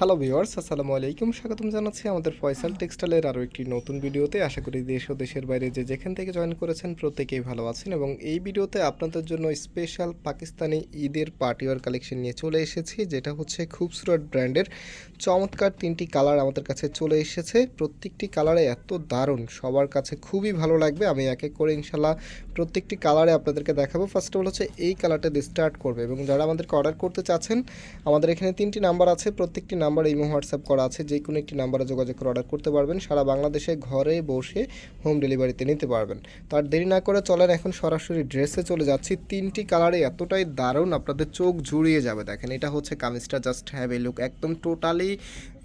Hello viewers আসসালামু আলাইকুম। স্বাগতম জানাচ্ছি আমাদের ফয়সাল টেক্সটাইলের আরও একটি নতুন ভিডিওতে। আশা করি দেশ ও দেশের বাইরে যে যেখান থেকে জয়েন করেছেন প্রত্যেকেই ভালো আছেন এবং এই ভিডিওতে আপনাদের জন্য স্পেশাল পাকিস্তানি ঈদের পার্টিওয়ার কালেকশন নিয়ে চলে এসেছি, যেটা হচ্ছে খুবসুরত ব্র্যান্ডের চমৎকার তিনটি কালার আমাদের কাছে চলে এসেছে। প্রত্যেকটি কালারে এত দারুণ, সবার কাছে খুবই ভালো লাগবে। আমি এক এক করে ইনশাল্লাহ প্রত্যেকটি কালারে আপনাদেরকে দেখাবো। ফার্স্ট অফ অল হচ্ছে এই কালারটা দিয়ে স্টার্ট করবে এবং যারা আমাদেরকে অর্ডার করতে চাচ্ছেন, আমাদের এখানে তিনটি নাম্বার আছে। প্রত্যেকটি নাম্বার ইমো, হোয়াটসঅ্যাপ করা আছে যে কোনো একটি নাম্বারে যোগাযোগ করে অর্ডার করতে পারবেন। সারা বাংলাদেশে ঘরে বসে হোম ডেলিভারিতে নিতে পারবেন। তার দেরি না করে চলেন, এখন সরাসরি ড্রেসে চলে যাচ্ছি। তিনটি কালারে এতটাই দারুণ আপনাদের চোখ জুড়িয়ে যাবে। দেখেন, এটা হচ্ছে কামিজটা জাস্ট হ্যাভ এ লুক একদম টোটালি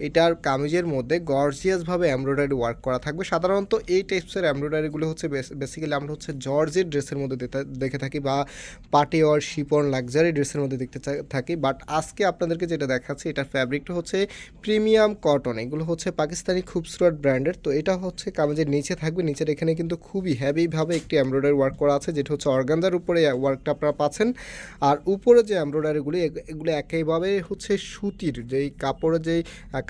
এটার কামিজের মধ্যে গর্জিয়াসভাবে এমব্রয়ডারি ওয়ার্ক করা থাকবে। সাধারণত এই টাইপসের এমব্রয়ডারিগুলো হচ্ছে বেসিক্যালি আমরা হচ্ছে জর্জের ড্রেসের মধ্যে দেখে থাকি বা পার্টি ওয়ার শিপন লাক্সারি ড্রেসের মধ্যে দেখতে থাকি। বাট আজকে আপনাদেরকে যেটা দেখাচ্ছি, এটার ফ্যাব্রিকটা হচ্ছে প্রিমিয়াম কটন। এগুলো হচ্ছে পাকিস্তানি খুবসুরত ব্র্যান্ডের। তো এটা হচ্ছে কামিজের নিচে থাকবে। নিচের এখানে কিন্তু খুবই হ্যাভিভাবে একটি এমব্রয়ডারি ওয়ার্ক করা আছে, যেটা হচ্ছে অর্গানজার উপরে ওয়ার্কটা আপনারা পাচ্ছেন। আর উপরে যে এমব্রয়ডারিগুলি এগুলো একেবারে হচ্ছে সুতির, যেই কাপড়ের যেই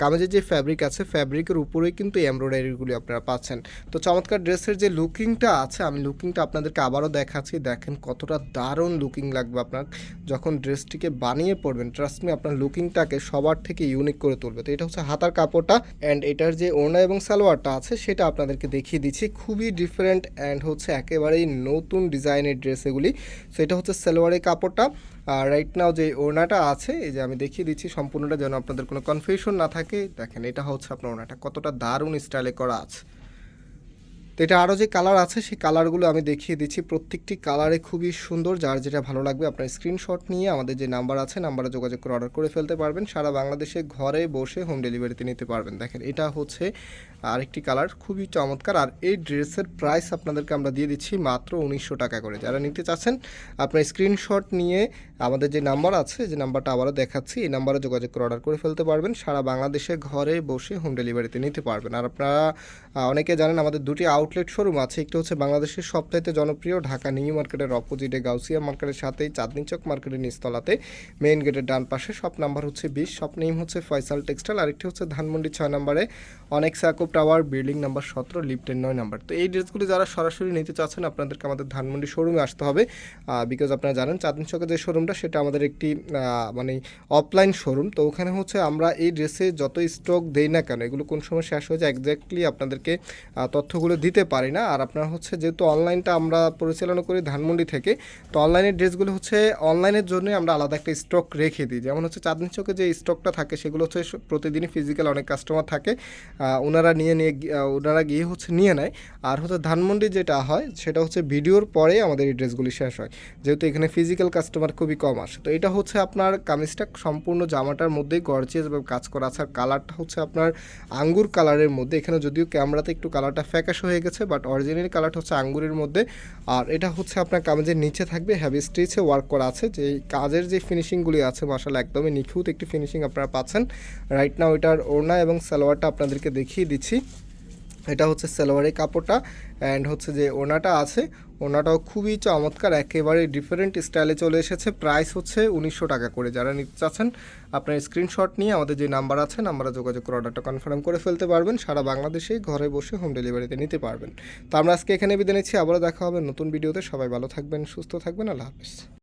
কামিজের যে ফ্যাব্রিক আছে ফ্যাব্রিকের উপরেই কিন্তু এই এমব্রয়ডারিগুলি আপনারা পাচ্ছেন। তো চমৎকার ড্রেসের যে লুকিংটা আছে, আমি লুকিংটা আপনাদেরকে আবারও দেখাচ্ছি। দেখেন কতটা দারুণ লুকিং লাগবে আপনার। যখন ড্রেসটিকে বানিয়ে পড়বেন ট্রাস্ট মি আপনার লুকিংটাকে সবার থেকে ইউনিক করে তুলবে। তো এটা হচ্ছে হাতার কাপড়টা অ্যান্ড এটার যে ওড়না এবং সালোয়ারটা আছে, সেটা আপনাদেরকে দেখিয়ে দিচ্ছি। খুবই ডিফারেন্ট অ্যান্ড হচ্ছে একেবারেই নতুন ডিজাইনের ড্রেস এগুলি। সো এটা হচ্ছে সালোয়ারের কাপড়টা। আর রাইট নাও যে ওড়নাটা আছে, এই যে আমি দেখিয়ে দিচ্ছি সম্পূর্ণটা যেন আপনাদের কোনো কনফিউশন না থাকে। দেখেন, এটা হচ্ছে আপনার ওড়নাটা। কতটা দারুণ স্টাইলে করা আছে। এটা আরও যে কালার আছে, সেই কালারগুলো আমি দেখিয়ে দিচ্ছি। প্রত্যেকটি কালারে খুবই সুন্দর, যার যেটা ভালো লাগবে আপনার স্ক্রিনশট নিয়ে আমাদের যে নাম্বার আছে নাম্বারে যোগাযোগ করে অর্ডার করে ফেলতে পারবেন। সারা বাংলাদেশে ঘরে বসে হোম ডেলিভারিতে নিতে পারবেন। দেখেন, এটা হচ্ছে আরেকটি কালার খুবই চমৎকার। আর এই ড্রেসের প্রাইস আপনাদেরকে আমরা দিয়ে দিচ্ছি মাত্র উনিশশো টাকা করে। যারা নিতে চাচ্ছেন, আপনার স্ক্রিনশট নিয়ে আমাদের যে নাম্বার আছে, যে নাম্বারটা আবারও দেখাচ্ছি, এই নাম্বারে যোগাযোগ করে অর্ডার করে ফেলতে পারবেন। সারা বাংলাদেশে ঘরে বসে হোম ডেলিভারিতে নিতে পারবেন। আর আপনারা অনেকে জানেন আমাদের দুটি আউটলেট শোরুম আছে। একটি হচ্ছে বাংলাদেশের সবচাইতে জনপ্রিয় ঢাকা নিউ মার্কেটের অপোজিটে গাউসিয়া মার্কেটের সাথেই চাঁদনি চক মার্কেটের নিচতলাতে। মেইন গেটের ডান পাশে শপ নাম্বার হচ্ছে বিশ। শপ নেম হচ্ছে ফয়সাল টেক্সটাইল। আরেকটি হচ্ছে ধানমন্ডি ছয় নম্বরে অনেক সাকুব টাওয়ার, বিল্ডিং নাম্বার সতেরো, লিফটের নয় নাম্বার। তো এই ড্রেসগুলি যারা সরাসরি নিতে চাচ্ছেন, আপনাদেরকে আমাদের ধানমন্ডি শোরুমে আসতে হবে। বিকজ আপনারা জানেন চাঁদনি চকের যে শোরুমটা, সেটা আমাদের একটি মানে অফলাইন শোরুম। তো ওখানে হচ্ছে আমরা এই ড্রেসে যত স্টক দেই না কেন, এগুলো কোন সময় শেষ হয়ে যায় একজ্যাক্টলি আপনাদেরকে তথ্যগুলো দিতে পারি না। আর আপনার হচ্ছে যেহেতু অনলাইনটা আমরা পরিচালনা করি ধানমন্ডি থেকে, তো অনলাইনের ড্রেসগুলো হচ্ছে অনলাইনের জন্য আমরা আলাদা একটা স্টক রেখে দিই। যেমন হচ্ছে চাঁদনি চকে যে স্টকটা থাকে, সেগুলো হচ্ছে প্রতিদিনই ফিজিক্যাল অনেক কাস্টমার থাকে ওনারা নিয়ে নিয়ে ওনারা গিয়ে হচ্ছে নিয়ে নেয়। আর হচ্ছে ধানমন্ডি যেটা হয়, সেটা হচ্ছে ভিডিওর পরে আমাদের এই ড্রেসগুলি শেষ হয়। যেহেতু এখানে ফিজিক্যাল কাস্টমার খুবই কম আসে। তো এটা হচ্ছে আপনার কামিজটা সম্পূর্ণ জামাটার মধ্যেই গর্জিয়াস ভাবে কাজ করা আছে। আর কালারটা হচ্ছে আপনার আঙ্গুর কালারের মধ্যে। এখানে যদিও ক্যামেরাতে একটু কালারটা ফ্যাকাশ হয়ে গেছে বাট অরিজিনাল কালারটা হচ্ছে আঙ্গুরের মধ্যে। আর এটা হচ্ছে আপনার কামিজের নিচে থাকবে হ্যাভি স্টিচে ওয়ার্ক করা আছে। যে কাজের যে ফিনিশিংগুলি আছে মাসাল একদমই নিখুঁত একটি ফিনিশিং আপনারা পাচ্ছেন। রাইট নাও এটার ওড়না এবং সালোয়ারটা আপনাদেরকে দেখিয়ে দিচ্ছি। এটা হচ্ছে সালোয়ারের কাপড়টা অ্যান্ড হচ্ছে যে ওনাটা আছে। ওনাটাও খুবই চমৎকার, একেবারে ডিফারেন্ট স্টাইলে চলে এসেছে। প্রাইস হচ্ছে উনিশশো টাকা করে। যারা নিতে চাচ্ছেন, আপনার স্ক্রিনশট নিয়ে আমাদের যে নাম্বার আছে নাম্বারে যোগাযোগ করে অর্ডারটা কনফার্ম করে ফেলতে পারবেন। সারা বাংলাদেশেই ঘরে বসে হোম ডেলিভারিতে নিতে পারবেন। তো আমরা আজকে এখানে বিদায় নিচ্ছি। আবারও দেখা হবে নতুন ভিডিওতে সবাই ভালো থাকবেন, সুস্থ থাকবেন। আল্লাহ হাফিজ।